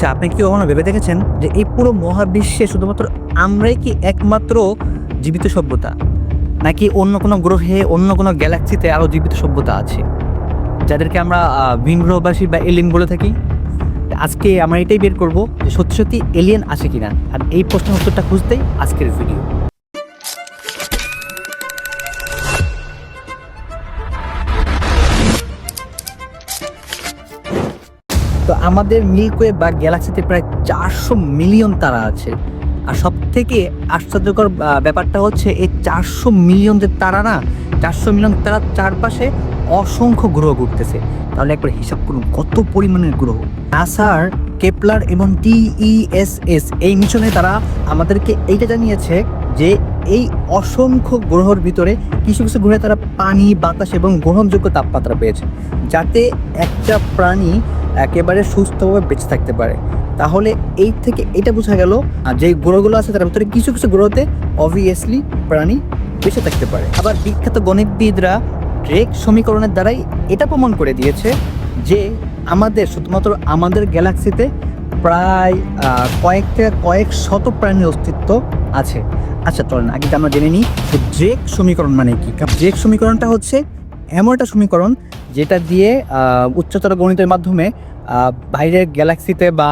হচ্ছে আপনি কি কখনো ভেবে দেখেছেন যে এই পুরো মহাবিশ্বে শুধুমাত্র আমরাই কি একমাত্র জীবিত সভ্যতা? নাকি অন্য কোনো গ্রহে, অন্য কোনো গ্যালাক্সিতে আরও জীবিত সভ্যতা আছে? যাদেরকে আমরা ভিনগ্রহবাসী বা এলিয়েন বলে থাকি। আজকে আমরা এটাই বের করব যে সত্যি সত্যি এলিয়েন আছে কিনা। আর এই প্রশ্নের উত্তরটা খুঁজতেই আজকের ভিডিও। তো আমাদের মিল্কওয়ে বা গ্যালাক্সিতে প্রায় চারশো মিলিয়ন তারা আছে। আর সব থেকে আশ্চর্যকর ব্যাপারটা হচ্ছে এই চারশো মিলিয়ন যে তারা না, চারশো মিলিয়ন তারার চারপাশে অসংখ্য গ্রহ ঘুরতেছে। তাহলে একবার হিসাব করুন, কত পরিমাণের গ্রহ? নাসার, কেপলার এবং টিইএসএস এই মিশনে তারা আমাদেরকে এইটা জানিয়েছে যে এই অসংখ্য গ্রহর ভিতরে কিছু কিছু গ্রহে তারা পানি, বাতাস এবং গ্রহণযোগ্য তাপমাত্রা পেয়েছে। যাতে একটা প্রাণী একেবারে সুস্থভাবে বেঁচে থাকতে পারে। তাহলে এই থেকে এটা বোঝা গেল যে গ্রহগুলো আছে তার ভিতরে কিছু কিছু গ্রহতে অবভিয়াসলি প্রাণী বেঁচে থাকতে পারে। আবার বিখ্যাত গণিতবিদরা ড্রেক সমীকরণের দ্বারাই এটা প্রমাণ করে দিয়েছে যে আমাদের, শুধুমাত্র আমাদের গ্যালাক্সিতে প্রায় কয়েক থেকে কয়েক শত প্রাণীর অস্তিত্ব আছে। আচ্ছা চলেন আগে আমরা জেনে নিই যে ড্রেক সমীকরণ মানে কি? ড্রেক সমীকরণটা হচ্ছে এমন একটা সমীকরণ যেটা দিয়ে উচ্চতর গণিতের মাধ্যমে বাইরের গ্যালাক্সিতে বা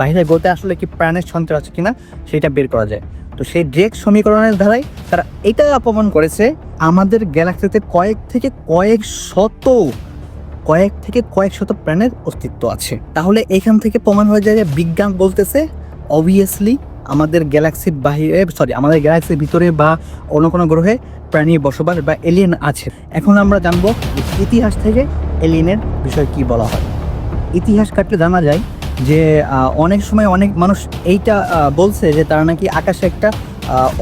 বাইরের গ্রহতে আসলে কি প্রাণের সঞ্চার আছে কিনা সেটা বের করা যায়। তো সেই ড্রেক সমীকরণের দ্বারাই তারা এটা প্রমাণ করেছে, আমাদের গ্যালাক্সিতে কয়েক থেকে কয়েক শত, কয়েক থেকে কয়েক শত প্রাণের অস্তিত্ব আছে। তাহলে এখান থেকে প্রমাণ হয়ে যায় যে বিজ্ঞান বলতেছে অবভিয়াসলি আমাদের গ্যালাক্সির বাইরে সরি আমাদের গ্যালাক্সির ভিতরে বা অন্য কোনো গ্রহে প্রাণী বসবাস বা এলিয়েন আছে। এখন আমরা জানব ইতিহাস থেকে এলিয়েনের বিষয় কি বলা হয়। ইতিহাস কাটলে জানা যায় যে অনেক সময় অনেক মানুষ এইটা বলছে যে তারা নাকি আকাশে একটা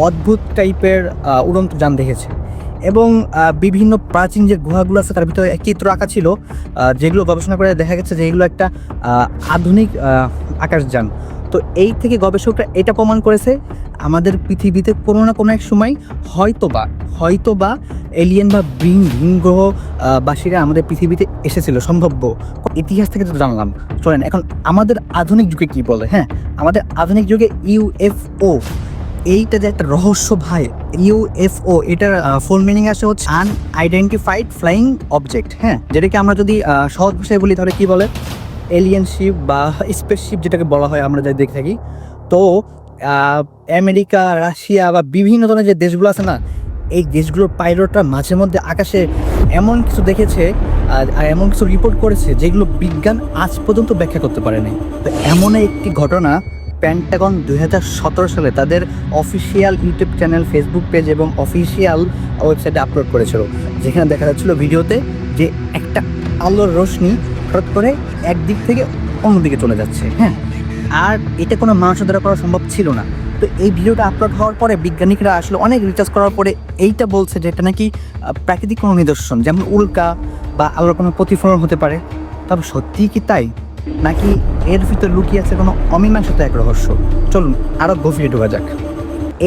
অদ্ভুত টাইপের উড়ন্ত যান দেখেছে। এবং বিভিন্ন প্রাচীন যে গুহাগুলো আছে তার ভিতরে চিত্র আঁকা ছিল যেগুলো গবেষণা করে দেখা গেছে যে এগুলো একটা আধুনিক আকাশযান। তো এই থেকে গবেষকরা এটা প্রমাণ করেছে আমাদের পৃথিবীতে কোনো না কোনো এক সময় হয়তোবা হয়তোবা এলিয়েন বা ভিন ভিন গ্রহ আহ, বাসীরা আমাদের পৃথিবীতে এসেছিল সম্ভাব্য। ইতিহাস থেকে তো জানলাম। চলেন এখন আমাদের আধুনিক যুগে কি বলে হ্যাঁ? আমাদের আধুনিক যুগে ইউএফও এইটা যে একটা রহস্য ভাই ইউএফও এটার ফুল মিনিং আসে হচ্ছে আনআইডেন্টিফাইড ফ্লাইং অবজেক্ট হ্যাঁ? যেটাকে আমরা যদি সহজ ভাষায় বলি তাহলে কি বলে? এলিয়েন শিপ বা স্পেস শিপ যেটাকে বলা হয়, আমরা যা দেখে থাকি। তো আমেরিকা, রাশিয়া বা বিভিন্ন ধরনের যে দেশগুলো আছে না, এই দেশগুলোর পাইলটরা মাঝে মধ্যে আকাশে এমন কিছু দেখেছে, আর আর এমন কিছু রিপোর্ট করেছে যেগুলো বিজ্ঞান আজ পর্যন্ত ব্যাখ্যা করতে পারেনি। তো এমন একটি ঘটনা প্যান্টাগন দু হাজার সতেরো সালে তাদের official YouTube channel Facebook page এবং অফিসিয়াল ওয়েবসাইটে আপলোড করেছিল। যেখানে দেখা যাচ্ছিল ভিডিওতে যে একটা আলোর রোশনি হঠাৎ করে একদিক থেকে অন্যদিকে চলে যাচ্ছে। হ্যাঁ আর এটা কোনো মানুষের দ্বারা করা সম্ভব ছিল না। তো এই ভিডিওটা আপলোড হওয়ার পরে বিজ্ঞানীরা আসলে অনেক রিসার্চ করার পরে এইটা বলছে যে এটা নাকি প্রাকৃতিক কোনো নিদর্শন, যেমন উল্কা বা আলোর কোনো প্রতিফলন হতে পারে। তবে সত্যিই কি তাই? নাকি এর ভিতর লুকিয়ে আছে কোনো অমীমাংসিত এক রহস্য? চলুন আরও গভীরে ঢোকা যাক।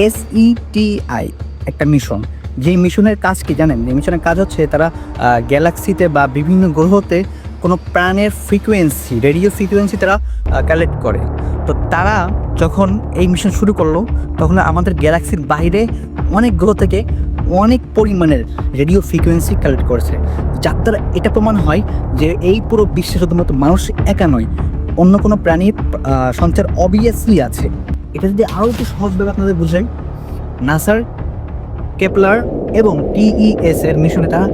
এসইটিআই একটা মিশন যেই মিশনের কাজ কি জানেন? এই মিশনের কাজ হচ্ছে তারা গ্যালাক্সিতে বা বিভিন্ন গ্রহতে কোনো প্রাণের ফ্রিকোয়েন্সি রেডিও ফ্রিকোয়েন্সি তারা কালেক্ট করে। তো তারা যখন এই মিশন শুরু করল, তখন আমাদের গ্যালাক্সির বাইরে অনেক গ্রহ থেকে অনেক পরিমাণের রেডিও ফ্রিকোয়েন্সি কালেক্ট করেছে। যার দ্বারা এটা প্রমাণ হয় যে এই পুরো বিশ্বে শুধুমাত্র মানুষ একা নয়, অন্য কোনো প্রাণীর সঞ্চার অবভিয়াসলি আছে। এটা যদি আরও একটু সহজভাবে আপনাদের বুঝাই, নাসার, কেপলার এবং টিইএস এর মিশনে তারা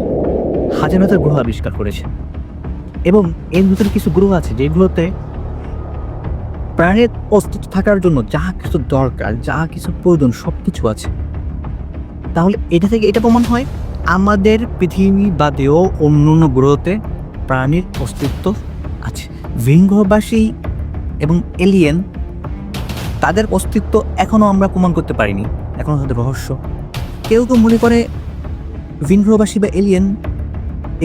হাজার হাজার গ্রহ আবিষ্কার করেছে। এবং এর ভিতরে কিছু গ্রহ আছে যেগুলোতে প্রাণের অস্তিত্ব থাকার জন্য যা কিছু দরকার, যা কিছু প্রয়োজন সব কিছু আছে। তাহলে এটা থেকে এটা প্রমাণ হয়, আমাদের পৃথিবী বাদেও অন্য অন্য গ্রহতে প্রাণীর অস্তিত্ব আছে। ভিনগ্রহবাসী এবং এলিয়েন তাদের অস্তিত্ব এখনও আমরা প্রমাণ করতে পারিনি। এখনও তাদের রহস্য। কেউ কেউ মনে করে ভিনগ্রহবাসী বা এলিয়েন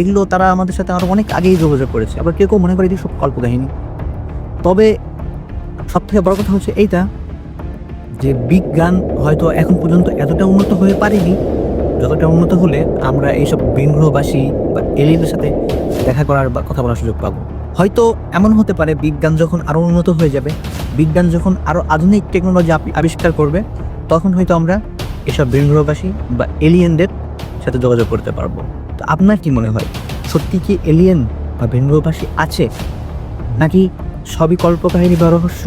এগুলো তারা আমাদের সাথে আরও অনেক আগেই যোগাযোগ করেছে। আবার কেউ কেউ মনে করে এটি সব কল্পকাহিনী তবে সব থেকে বড় কথা হচ্ছে এইটা যে বিজ্ঞান হয়তো এখন পর্যন্ত এতটা উন্নত হয়ে পারেনি, যতটা উন্নত হলে আমরা এইসব ভিনগ্রহবাসী বা এলিয়েনের সাথে দেখা করার বা কথা বলার সুযোগ পাবো। হয়তো এমন হতে পারে বিজ্ঞান যখন আরও উন্নত হয়ে যাবে, বিজ্ঞান যখন আরও আধুনিক টেকনোলজি আবিষ্কার করবে, তখন হয়তো আমরা এসব ভিনগ্রহবাসী বা এলিয়েনদের সাথে যোগাযোগ করতে পারব। তো আপনার কি মনে হয়? সত্যি কি এলিয়েন বা ভিনগ্রহবাসী আছে? নাকি সবই কল্পকাহিনী বা রহস্য?